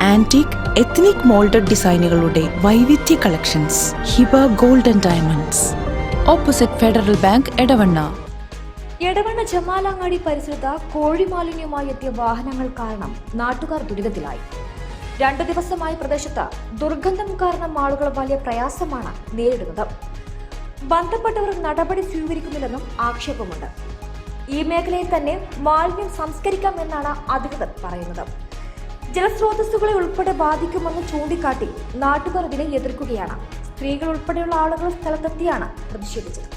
Antique ethnic moulded ഡിസൈനുകളുടെ വൈവിധ്യ collections Hiba Golden Diamonds opposite Federal Bank Edavanna Edavanna Jamalangadi പരിസരത്ത് കോഴി മാലിന്യവുമായി എത്തിയ വാഹനങ്ങൾ കാരണം നാട്ടുകാർ ദുരിതത്തിലായി. രണ്ടു ദിവസമായി പ്രദേശത്ത് ദുർഗന്ധം കാരണം ആളുകൾ വലിയ പ്രയാസമാണ് നേരിടുന്നത്. ബന്ധപ്പെട്ടവർ നടപടി സ്വീകരിക്കുന്നില്ലെന്നും ആക്ഷേപമുണ്ട്. ഈ മേഖലയിൽ തന്നെ മാലിന്യം സംസ്കരിക്കാമെന്നാണ് അധികൃതർ പറയുന്നത്. ജലസ്രോതസ്സുകളെ ഉൾപ്പെടെ ബാധിക്കുമെന്ന് ചൂണ്ടിക്കാട്ടി നാട്ടുകാർ ഇതിനെ എതിർക്കുകയാണ്. സ്ത്രീകൾ ഉൾപ്പെടെയുള്ള ആളുകൾ സ്ഥലത്തെത്തിയാണ് പ്രതിഷേധിച്ചത്.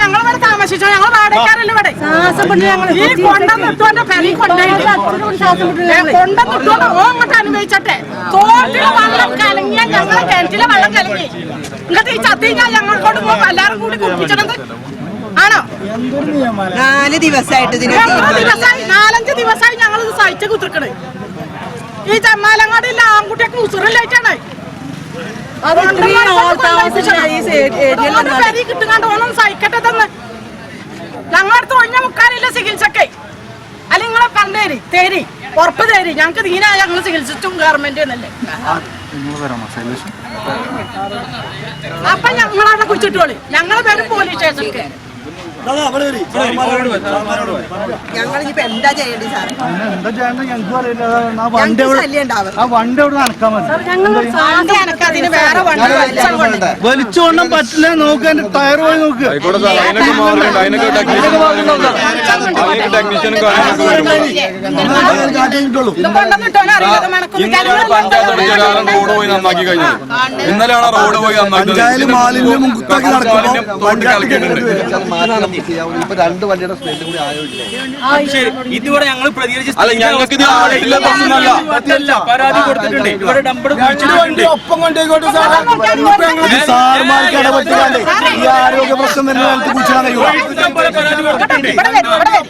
ഞങ്ങൾ താമസിച്ചോ? ഞങ്ങൾ വാടകക്കാരല്ല ഇവിടെ? ഈ കൊണ്ടുവന്നിട്ടോന്റെ പെരി കൊണ്ടുപോയിട്ട് കൊണ്ടുവന്നിട്ടോണ്ട് ഓ അങ്ങോട്ട് അനുഭവിച്ചട്ടെ. തോട്ടിലെ വെള്ളം കലങ്ങിയ ഞങ്ങളെ കിണറ്റിലെ വെള്ളം കലങ്ങി. എന്നിട്ട് ഈ ചത്തി ഞാൻ ഞങ്ങൾ കൊണ്ട് പോകും എല്ലാരും കൂടി കുടിപ്പിച്ചത് ആണോ? നാല് ദിവസമായിട്ട് ഇതിന് ദിവസമായി? നാലഞ്ച് ദിവസമായി ഞങ്ങൾ ഇത് സഹിച്ച് കുത്തിക്കണ് ഈ ചമ്മാലങ്ങാടിയിലെ ആൺകുട്ടിയൊക്കെ ഉസുറില്ലായിട്ടാണ് പെരി കിട്ടുകാണ്ട് ഓണം സഹിക്കട്ടെ തന്നെ ഞങ്ങളടുത്ത് ഒഴിഞ്ഞ മുക്കാലില്ല ചികിത്സക്കെ. അല്ല നിങ്ങളെ പറഞ്ഞേരി തേരി ഉറപ്പ് തേരി. ഞങ്ങൾക്ക് ദീനാ ഞങ്ങൾ ചികിത്സിച്ചും ഗവൺമെന്റ് എന്നല്ലേ അപ്പൊ ഞങ്ങളവിടെ കുച്ചിട്ടോളി ഞങ്ങളെ പേര് പോലീസ് സ്റ്റേഷനിൽ ഞങ്ങളിപ്പോ എന്താ ചെയ്യേണ്ടി സാറേ? എന്താ ചെയ്യണ്ട ഞങ്ങൾക്ക് അറിയില്ല. ആ വണ്ടി ഞങ്ങൾക്ക് അവിടെ ശല്യം ഉണ്ടാവും. ആ വണ്ടി അവിടെ നടക്കാൻ മതി വലിച്ചോണ്ടാൻ പറ്റില്ല. നോക്ക് എന്റെ ടയർ പോയി നോക്ക്. സാർ റോഡ് പോയി നന്നാക്കി കഴിഞ്ഞു. ഇന്നലെയാണ് റോഡ് പോയി നന്നാക്കിയത് മാലിന്യം കുത്താക്കി നടക്കുമ്പോ കളിക്കുന്നുണ്ട് ഇപ്പൊ രണ്ട് വണ്ടിയുടെ സ്മെല്ലും കൂടി ശരി. ഇതുവരെ ഞങ്ങൾ പ്രതികരിച്ച് അല്ല ഞങ്ങൾക്ക് ഇത് ആളില്ല പ്രശ്നമല്ല പറ്റില്ല പരാതി കൊടുത്തിട്ടുണ്ട്. ഇവിടെ ഒപ്പം കൊണ്ടേക്കോട്ടെ സാറേ. സാറുമാർക്ക് ഇടപെട്ടുകാണ്ട് ഈ ആരോഗ്യ പ്രശ്നം വരുന്ന കാലത്ത് കഴിയുമോ? ഇവിടെ വരും, ഇവിടെ വരും.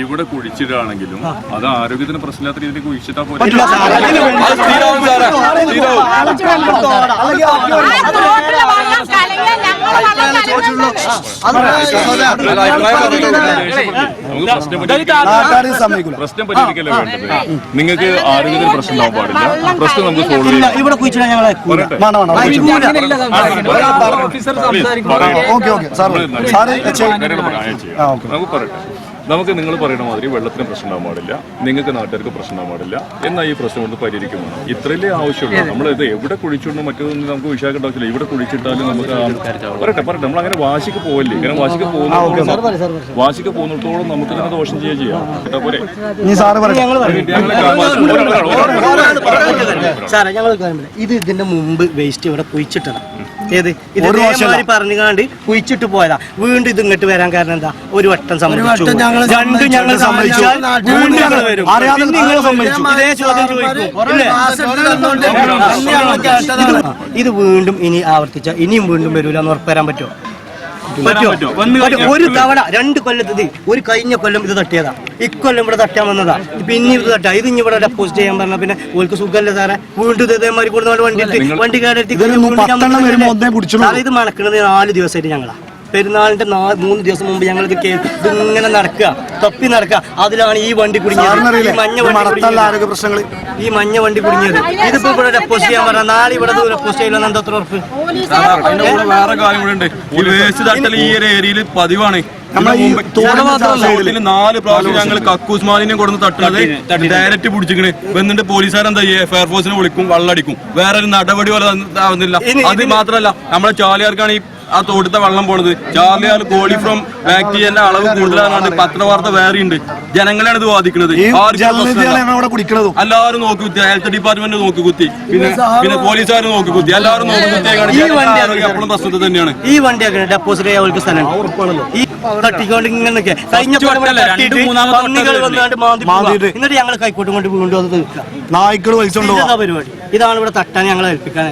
ഇവിടെ കുഴിച്ചിടാണെങ്കിലും അത് ആരോഗ്യത്തിന് പ്രശ്നമില്ലാത്ത രീതിയിൽ കുഴിച്ചിട്ടാ പോലെ പ്രശ്നം പരിഹരിക്കല്ലേ വേണ്ടത് നിങ്ങൾക്ക് ആരോഗ്യത്തിന് പ്രശ്നം ഉണ്ടാവാൻ പാടില്ല പ്രശ്നം നമുക്ക് സോൾവ് ചെയ്യാം ഇവിടെ കുഴിച്ചിടാൻ ഞങ്ങളെ ഓക്കെ ഓക്കെ സാർ സാറ് ചെയ്- ആ, നമുക്ക് പറയട്ടെ നമുക്ക് നിങ്ങൾ പറയുന്ന മാതിരി വെള്ളത്തിന് പ്രശ്നം ഉണ്ടാകാൻ പാടില്ല നിങ്ങൾക്ക് നാട്ടുകാർക്ക് പ്രശ്നം ഉണ്ടാകാൻ പാടില്ല എന്നാൽ ഈ പ്രശ്നം കൊണ്ട് പരിഹരിക്കുമെന്ന് ഇത്രയല്ലേ ആവശ്യമുള്ളൂ നമ്മൾ ഇത് എവിടെ കുഴിച്ചിടണം മറ്റൊന്നും നമുക്ക് ആവശ്യമില്ല ഇവിടെ കുഴിച്ചിട്ടാലും നമുക്ക് ആ- പറയട്ടെ പറയട്ടെ നമ്മൾ അങ്ങനെ വാശിക്ക് പോവല്ലേ ഇങ്ങനെ വാശിക്ക് പോകുന്ന വാശിക്ക് പോകുന്നിടത്തോളം നമുക്ക് തന്നെ ദോഷം ചെയ്യുക ചെയ്യാം കേട്ടാ പോരെ ഞങ്ങൾ ഇത് ഇതിന്റെ മുമ്പ് വേസ്റ്റ് ഇവിടെ കുഴിച്ചിട്ടതാ ഏത്? ഇത്. പറഞ്ഞുകാണ്ട് കുഴിച്ചിട്ട് പോയതാ. വീണ്ടും ഇത് ഇങ്ങോട്ട് വരാൻ കാരണം എന്താ? ഒരു വട്ടം സംഭവിച്ചു രണ്ടും ഞങ്ങൾ സമ്മതിച്ചു നിങ്ങൾ ഇതേ ചോദ്യം ചോദിക്കും. ഇത് വീണ്ടും ഇനി ആവർത്തിച്ച ഇനിയും വീണ്ടും വരൂല എന്ന് ഉറപ്പുവരാൻ പറ്റുമോ? പറ്റുമോ. ഒരു തവണ രണ്ട് കൊല്ലത്ത് ഒരു കഴിഞ്ഞ കൊല്ലം ഇത് തട്ടിയതാ. ഇക്കൊല്ലം ഇവിടെ തട്ടാൻ വന്നതാ. പിന്നെ ഇത് തട്ടാ. ഇത് ഇനി ഇവിടെ ഡെപ്പോസിറ്റ് ചെയ്യാൻ പറഞ്ഞ പിന്നെ ഓൾക്ക് സുഖമല്ലേ സാറെ? വീണ്ടും ഇത് ഇതേമാതിരി കൊടുക്കുന്ന വണ്ടി വണ്ടി പിടിച്ചുള്ളൂ. ഇത് മണക്കുന്നത് നാല് ദിവസമായിട്ട് ഞങ്ങളാ. പെരുന്നാളിന്റെ മൂന്ന് ദിവസം മുമ്പ് ഞങ്ങൾ ഇത് ഇങ്ങനെ നടക്കുക തപ്പി നടക്കുക. അതിലാണ് ഈ വണ്ടി കുടുങ്ങിയത്. ഈ മഞ്ഞ വണ്ടി കുടുങ്ങിയത്. ആരോഗ്യ പ്രശ്നങ്ങൾ ഈ മഞ്ഞ വണ്ടി കുടുങ്ങിയത്. ഇതിപ്പോ ഇവിടെ ഡെപ്പോസിറ്റ് ചെയ്യാൻ പറഞ്ഞ നാളെ ഇവിടെ ഡെപ്പോസിറ്റ് ചെയ്യില്ലെന്ന് എന്താ അത്ര ഉറപ്പ്? വേറെ കാര്യം കൂടെ ഉണ്ട്. വേസ്റ്റ് തട്ടൽ ഈ ഒരു ഏരിയയിൽ പതിവാണ്. നാല് പ്രാവശ്യം ഞങ്ങൾ കക്കൂസ്മാലിനെ കൊടുന്ന് തട്ടുന്നത് ഡയറക്റ്റ് പിടിച്ചിക്കണ് എന്നിട്ട് പോലീസുകാരെന്താ ചെയ്യുക ഫയർഫോഴ്സിനെ വിളിക്കും വെള്ളടിക്കും. വേറെ ഒരു നടപടി പോലെ ആവുന്നില്ല. അത് മാത്രല്ല മാത്രമല്ല നമ്മളെ ചാലിയാർക്കാണ് ഈ ആ തോട്ടത്തെ വെള്ളം പോണത്. ചാർലിയാൽ കോളി ഫ്രം ബാക്ടീരിയന്റെ അളവ് കൂടുതലാണ് പത്രവാർത്ത വേറെ ഉണ്ട് ജനങ്ങളാണ് ഇത് ബാധിക്കുന്നത്. എല്ലാവരും നോക്കി കുത്തി. ഹെൽത്ത് ഡിപ്പാർട്ട്മെന്റ് നോക്കി കുത്തി. പിന്നെ പിന്നെ പോലീസുകാർ നോക്കി കുത്തി. എല്ലാവരും നോക്കി കുത്തിയാണ് ഈ വണ്ടി എപ്പോഴും പ്രശ്നത്തിൽ തന്നെയാണ്. ഈ വണ്ടിയൊക്കെ ഡെപ്പോസിറ്റ് ചെയ്യാൻ അവർക്ക് സ്ഥലം. ഈ തട്ടിക്കൊണ്ട് ഇങ്ങനെ എന്നിട്ട് ഞങ്ങൾ കൈക്കോട്ടും കൊണ്ട് വീണ്ടും അത് പരിപാടി? ഇതാണ് ഇവിടെ തട്ടാൻ ഞങ്ങളെ ഏൽപ്പിക്കാൻ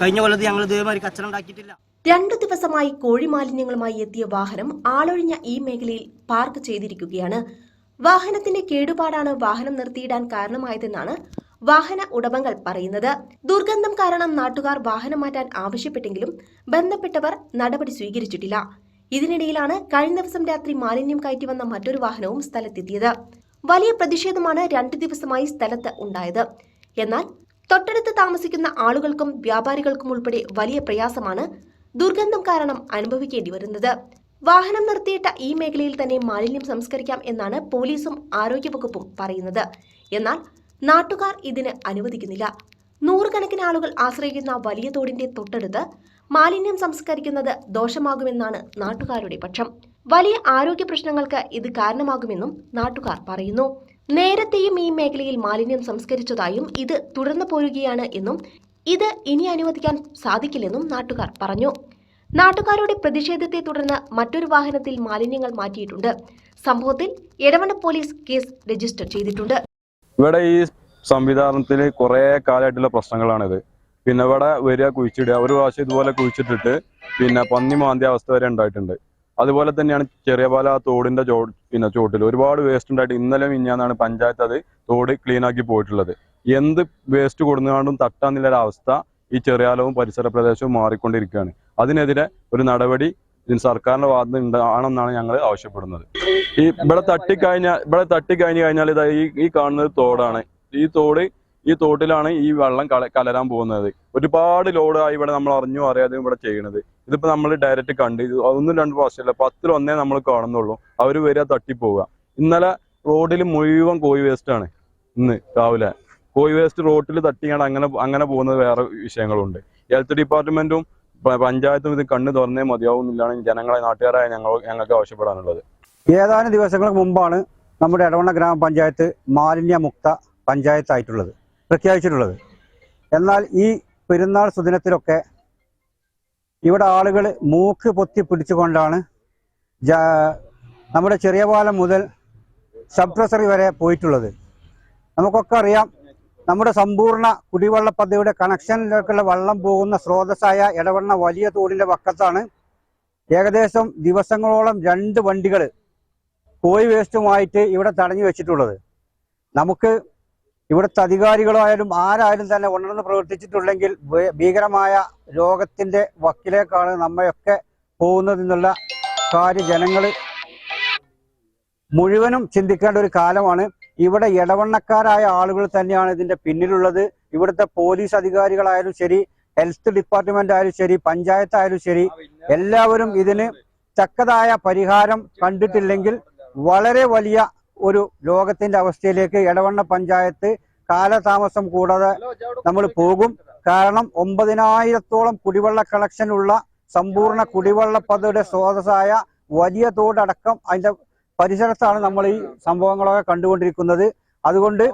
കഴിഞ്ഞ കൊല്ലത്ത് ഞങ്ങൾ ഇതേമാതിരി കച്ചറ ഉണ്ടാക്കിയിട്ടില്ല. രണ്ടു ദിവസമായി കോഴിമാലിന്യങ്ങളുമായി എത്തിയ വാഹനം ആളൊഴിഞ്ഞ ഈ മേഖലയിൽ പാർക്ക് ചെയ്തിരിക്കുകയാണ്. വാഹനത്തിന്റെ കേടുപാടാണ് വാഹനം നിർത്തിയിടാൻ കാരണമായതെന്നാണ് വാഹന ഉടമകൾ പറയുന്നത്. ദുർഗന്ധം കാരണം നാട്ടുകാർ വാഹനം മാറ്റാൻ ആവശ്യപ്പെട്ടെങ്കിലും ബന്ധപ്പെട്ടവർ നടപടി സ്വീകരിച്ചിട്ടില്ല. ഇതിനിടയിലാണ് കഴിഞ്ഞ ദിവസം രാത്രി മാലിന്യം കയറ്റി വന്ന മറ്റൊരു വാഹനവും സ്ഥലത്തെത്തിയത്. വലിയ പ്രതിഷേധമാണ് രണ്ടു ദിവസമായി സ്ഥലത്ത് ഉണ്ടായത്. എന്നാൽ തൊട്ടടുത്ത് താമസിക്കുന്ന ആളുകൾക്കും വ്യാപാരികൾക്കും ഉൾപ്പെടെ വലിയ പ്രയാസമാണ് ദുർഗന്ധം കാരണം അനുഭവിക്കേണ്ടി വരുന്നത്. വാഹനം നിർത്തിയിട്ട ഈ മേഖലയിൽ തന്നെ മാലിന്യം സംസ്കരിക്കാം എന്നാണ് പോലീസും ആരോഗ്യവകുപ്പും പറയുന്നത്. എന്നാൽ നാട്ടുകാർ ഇതിന് അനുവദിക്കുന്നില്ല. നൂറുകണക്കിന് ആളുകൾ ആശ്രയിക്കുന്ന വലിയ തോടിന്റെ തൊട്ടടുത്ത് മാലിന്യം സംസ്കരിക്കുന്നത് ദോഷമാകുമെന്നാണ് നാട്ടുകാരുടെ പക്ഷം. വലിയ ആരോഗ്യ പ്രശ്നങ്ങൾക്ക് ഇത് കാരണമാകുമെന്നും നാട്ടുകാർ പറയുന്നു. നേരത്തെയും ഈ മേഖലയിൽ മാലിന്യം സംസ്കരിച്ചതായും ഇത് തുടർന്നു പോരുകയാണ് എന്നും ഇത് ഇനി അനുവദിക്കാൻ സാധിക്കില്ലെന്നും നാട്ടുകാർ പറഞ്ഞു. നാട്ടുകാരുടെ പ്രതിഷേധത്തെ തുടർന്ന് മറ്റൊരു വാഹനത്തിൽ മാലിന്യങ്ങൾ മാറ്റിയിട്ടുണ്ട്. സംഭവത്തിൽ എടവണ്ണ പോലീസ് കേസ് രജിസ്റ്റർ ചെയ്തിട്ടുണ്ട്. ഇവിടെ ഈ സംവിധാനത്തിൽ കുറെ കാലമായിട്ടുള്ള പ്രശ്നങ്ങളാണിത്. പിന്നെ ഇവിടെ വരിക കുഴിച്ചിടുക ഒരു പ്രാവശ്യം ഇതുപോലെ കുഴിച്ചിട്ടിട്ട് പിന്നെ പന്നി മാന്തിയ അവസ്ഥ വരെ ഉണ്ടായിട്ടുണ്ട്. അതുപോലെ തന്നെയാണ് ചെറിയ പാല ആ തോടിന്റെ ചോ പിന്നെ ചോട്ടിൽ ഒരുപാട് വേസ്റ്റ് ഉണ്ടായിട്ട് ഇന്നലെ മിഞ്ഞാന്നാണ് പഞ്ചായത്ത് അത് തോട് ക്ലീൻ ആക്കി പോയിട്ടുള്ളത്. എന്ത് വേസ്റ്റ് ഒരു അവസ്ഥ ഈ ചെറിയാലവും പരിസര പ്രദേശവും മാറിക്കൊണ്ടിരിക്കുകയാണ്. അതിനെതിരെ ഒരു നടപടി സർക്കാരിന്റെ ഭാഗത്ത് ഉണ്ടാണെന്നാണ് ഞങ്ങൾ ആവശ്യപ്പെടുന്നത്. ഈ ഇവിടെ തട്ടിക്കഴിഞ്ഞ ഇവിടെ തട്ടിക്കഴിഞ്ഞു കഴിഞ്ഞാൽ ഇതാ ഈ ഈ കാണുന്നത് തോടാണ്. ഈ തോട് ഈ തോട്ടിലാണ് ഈ വെള്ളം കല കലരാൻ പോകുന്നത്. ഒരുപാട് ലോഡായി ഇവിടെ നമ്മൾ അറിഞ്ഞു അറിയാതെ ഇവിടെ ചെയ്യണത്. ഇതിപ്പോ നമ്മൾ ഡയറക്റ്റ് കണ്ട് ഒന്നും രണ്ട് പ്രാവശ്യമല്ല പത്തിൽ ഒന്നേ നമ്മൾ കാണുന്നുള്ളൂ. അവർ വരിക തട്ടിപ്പോവുക. ഇന്നലെ റോഡിൽ മുഴുവൻ കോഴി വേസ്റ്റ് ആണ് ഇന്ന് രാവിലെ. കോഴി വേസ്റ്റ് റോട്ടിൽ തട്ടിയാണ് അങ്ങനെ അങ്ങനെ പോകുന്നത് വേറെ വിഷയങ്ങളുണ്ട്. ഹെൽത്ത് ഡിപ്പാർട്ട്മെന്റും പഞ്ചായത്തും ഇത് കണ്ണു തുറന്നേ മതിയാവുന്നില്ലാണ് ജനങ്ങളെ നാട്ടുകാരായ ഞങ്ങൾ ഞങ്ങൾക്ക് ആവശ്യപ്പെടാനുള്ളത്. ഏതാനും ദിവസങ്ങൾക്ക് മുമ്പാണ് നമ്മുടെ ഇടവണ്ണ ഗ്രാമപഞ്ചായത്ത് മാലിന്യമുക്ത പഞ്ചായത്തായിട്ടുള്ളത് പ്രഖ്യാപിച്ചിട്ടുള്ളത്. എന്നാൽ ഈ പെരുന്നാൾ സുദിനത്തിലൊക്കെ ഇവിടെ ആളുകൾ മൂക്ക് പൊത്തി പിടിച്ചുകൊണ്ടാണ് നമ്മുടെ ചെറിയ പാലം മുതൽ സബ് ട്രഷറി വരെ പോയിട്ടുള്ളത്. നമുക്കൊക്കെ അറിയാം നമ്മുടെ സമ്പൂർണ കുടിവെള്ള പദ്ധതിയുടെ കണക്ഷനിലേക്കുള്ള വെള്ളം പോകുന്ന സ്രോതസ്സായ ഇടവണ്ണ വലിയ തോടിന്റെ പക്കത്താണ് ഏകദേശം ദിവസങ്ങളോളം രണ്ട് വണ്ടികൾ കോഴി വേസ്റ്റുമായിട്ട് ഇവിടെ തടഞ്ഞു വെച്ചിട്ടുള്ളത്. നമുക്ക് ഇവിടുത്തെ അധികാരികളായാലും ആരായാലും തന്നെ ഉണർന്ന് പ്രവർത്തിച്ചിട്ടുണ്ടെങ്കിൽ ഭീകരമായ രോഗത്തിന്റെ വക്കിലേക്കാണ് നമ്മയൊക്കെ പോകുന്നതെന്നുള്ള കാര്യ ജനങ്ങൾ മുഴുവനും ചിന്തിക്കേണ്ട ഒരു കാലമാണ്. ഇവിടെ ഇടവണ്ണക്കാരായ ആളുകൾ തന്നെയാണ് ഇതിന്റെ പിന്നിലുള്ളത്. ഇവിടുത്തെ പോലീസ് അധികാരികളായാലും ശരി ഹെൽത്ത് ഡിപ്പാർട്ട്മെന്റ് ആയാലും ശരി പഞ്ചായത്ത് ആയാലും ശരി എല്ലാവരും ഇതിന് തക്കതായ പരിഹാരം കണ്ടിട്ടില്ലെങ്കിൽ വളരെ വലിയ ഒരു ലോകത്തിന്റെ അവസ്ഥയിലേക്ക് ഇടവണ്ണ പഞ്ചായത്ത് കാലതാമസം കൂടാതെ നമ്മൾ പോകും. കാരണം ഒമ്പതിനായിരത്തോളം കുടിവെള്ള കളക്ഷൻ ഉള്ള സമ്പൂർണ കുടിവെള്ള പദ്ധതിയുടെ സ്രോതസ്സായ വലിയ തോടടക്കം അതിന്റെ പരിസരത്താണ് നമ്മൾ ഈ സംഭവങ്ങളൊക്കെ കണ്ടുകൊണ്ടിരിക്കുന്നത്. അതുകൊണ്ട്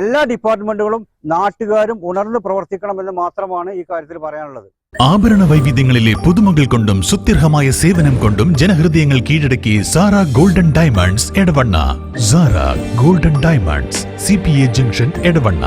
എല്ലാ ഡിപ്പാർട്ട്മെന്റുകളും നാട്ടുകാരും ഉണർന്ന് പ്രവർത്തിക്കണമെന്ന് മാത്രമാണ് ഈ കാര്യത്തിൽ പറയാനുള്ളത്. ആഭരണ വൈവിധ്യങ്ങളിലെ പുതുമകൾ കൊണ്ടും സുത്യർഹമായ സേവനം കൊണ്ടും ജനഹൃദയങ്ങൾ കീഴടക്കി Sara Golden Diamonds Edavanna. Sara Golden Diamonds C P A junction Edavanna.